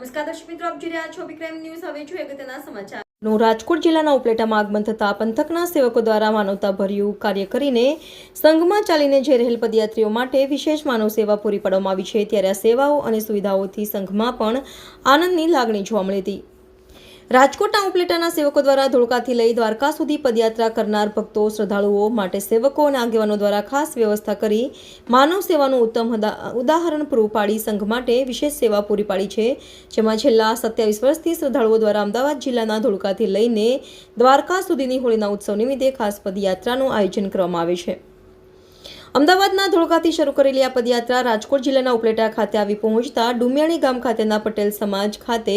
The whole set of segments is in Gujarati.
નમસ્કાર દર્શક મિત્રો, આપ જોઈ રહ્યા છો વિક્રમ ન્યૂઝ. હવે જોઈએ અગત્યના સમાચાર. નું રાજકોટ જિલ્લાના ઉપલેટામાં આગમન થતા પંથકના સેવકો દ્વારા માનવતાભર્યું કાર્ય કરીને સંઘમાં ચાલીને જઈ રહેલ પદયાત્રીઓ માટે વિશેષ માનવ સેવા પૂરી પાડવામાં આવી છે. ત્યારે આ સેવાઓ અને સુવિધાઓથી સંઘમાં પણ આનંદની લાગણી જોવા મળી હતી. રાજકોટના ઉપલેટાના સેવકો દ્વારા ધોળકાથી લઈ દ્વારકા સુધી પદયાત્રા કરનાર ભક્તો, શ્રદ્ધાળુઓ માટે સેવકો અને આગેવાનો દ્વારા ખાસ વ્યવસ્થા કરી માનવ સેવાનું ઉત્તમ ઉદાહરણ પૂરું પાડી સંઘ માટે વિશેષ સેવા પૂરી પાડી છે. જેમાં છેલ્લા સત્યાવીસ વર્ષથી શ્રદ્ધાળુઓ દ્વારા અમદાવાદ જિલ્લાના ધોળકાથી લઈને દ્વારકા સુધીની હોળીના ઉત્સવ નિમિત્તે ખાસ પદયાત્રાનું આયોજન કરવામાં આવે છે. અમદાવાદના ધોળકાથી શરૂ કરેલી આ પદયાત્રા રાજકોટ જિલ્લાના ઉપલેટા ખાતે આવી પહોંચતા ડુમિયાણી ગામ ખાતેના પટેલ સમાજ ખાતે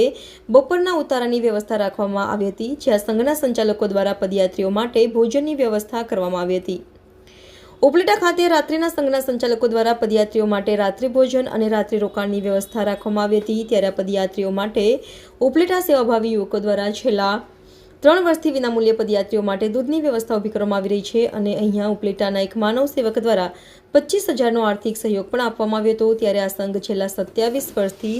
બપોરના ઉતારાની વ્યવસ્થા રાખવામાં આવી હતી, જ્યાં સંઘના સંચાલકો દ્વારા પદયાત્રીઓ માટે ભોજનની વ્યવસ્થા કરવામાં આવી હતી. ઉપલેટા ખાતે રાત્રિના સંઘના સંચાલકો દ્વારા પદયાત્રીઓ માટે રાત્રિ ભોજન અને રાત્રિ રોકાણની વ્યવસ્થા રાખવામાં આવી હતી, ત્યારે પદયાત્રીઓ માટે ઉપલેટા સેવાભાવી યુવકો દ્વારા છેલ્લા ત્રણ વર્ષથી વિનામૂલ્યે પદયાત્રીઓ માટે દૂધની વ્યવસ્થા ઊભી કરવામાં આવી રહી છે અને અહીંયા ઉપલેટાના એક માનવ સેવક દ્વારા પચીસ હજારનો આર્થિક સહયોગ પણ આપવામાં આવ્યો હતો. ત્યારે આ સંઘ છેલ્લા સત્યાવીસ વર્ષથી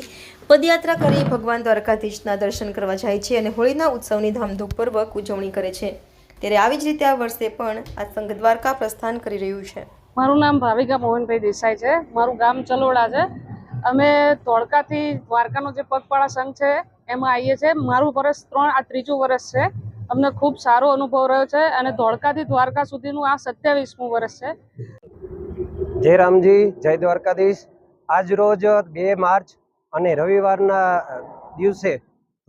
પદયાત્રા કરી ભગવાન દ્વારકાધીશના દર્શન કરવા જાય છે અને હોળીના ઉત્સવની ધામધૂમપૂર્વક ઉજવણી કરે છે. ત્યારે આવી જ રીતે આ વર્ષે પણ આ સંઘ દ્વારકા પ્રસ્થાન કરી રહ્યું છે. મારું નામ ભાવિકા મોહનભાઈ દેસાઈ છે. મારું ગામ ચલોડા છે. અમે ધોળકાથી દ્વારકાનો જે પગપાળા સંઘ છે એમાં આવીએ છીએ. મારું વર્ષ ત્રણ, આ ત્રીજું વર્ષ છે. અમને ખૂબ સારો અનુભવ રહ્યો છે અને ધોળકાથી દ્વારકા સુધીનું આ સત્યાવીસમું વર્ષ છે. જય રામજી, જય દ્વારકાધીશ. આજ રોજ બે માર્ચ અને રવિવારના દિવસે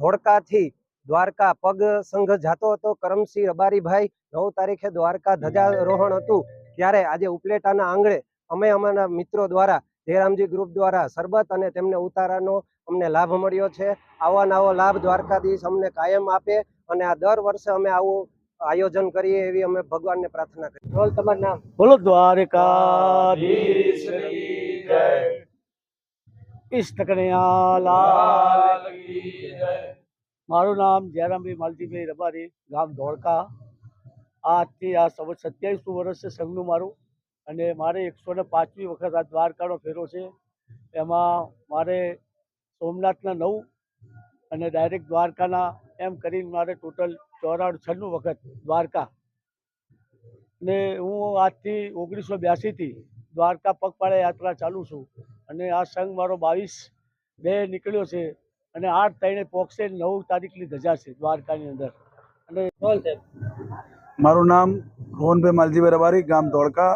ધોળકાથી દ્વારકા પગ સંઘ જાતો હતો. કરમસિંહ રબારીભાઈ, નવ તારીખે દ્વારકા ધજારોહણ હતું. ત્યારે આજે ઉપલેટાના આંગણે અમે અમારા મિત્રો દ્વારા જયરામજી ગ્રુપ દ્વારા સરબત અને તેમને ઉતારાનો અમને લાભ મળ્યો છે. આવા નવો લાભ દ્વારકાધીશ અમને કાયમ આપે અને આ દર વર્ષે અમે આવું આયોજન કરીએ એવી અમે ભગવાનને પ્રાર્થના કરીએ. બોલ તમારું નામ? બોલો દ્વારકાધીશ કૃષ્ણ કનૈયા લાલ મારું નામ જયરામભાઈ માલજીભાઈ રબારી ગામ ધોળકા. આજથી આ સવ સત્યાવીસમું વર્ષ છે સંઘનું મારું અને મારે એકસો ને પાંચમી વખત આ દ્વારકાનો ફેરો છે. એમાં મારે સોમનાથના નવ અને ડાયરેક્ટ દ્વારકાના એમ કરીને મારે ટોટલ ચોરાણું છન્નું વખત દ્વારકા. ને હું આજથી ઓગણીસો બ્યાસીથી દ્વારકા પગપાળા યાત્રા ચાલુ છું અને આ સંઘ મારો બાવીસ બે નીકળ્યો છે અને આઠ ત્રણે પોક્ષે નવ તારીખની ધજા છે દ્વારકાની અંદર. અને મારું નામ રોહનભાઈ માલજીભાઈ રબારી ગામ ધોળકા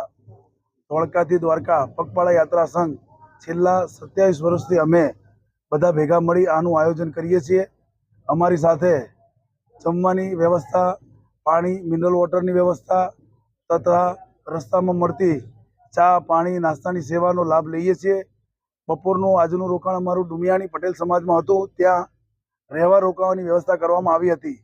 ધોળકાથી દ્વારકા, પગપાળા યાત્રા સંઘ, છેલ્લા સત્યાવીસ વર્ષથી અમે બધા ભેગા મળી આનું આયોજન કરીએ છીએ. અમારી સાથે જમવાની વ્યવસ્થા, પાણી મિનરલ વોટરની વ્યવસ્થા તથા રસ્તામાં મળતી ચા, પાણી, નાસ્તાની સેવાનો લાભ લઈએ છીએ. બપોરનું આજનું રોકાણ અમારું ડુમિયાણી પટેલ સમાજમાં હતું. ત્યાં રહેવા રોકાવાની વ્યવસ્થા કરવામાં આવી હતી.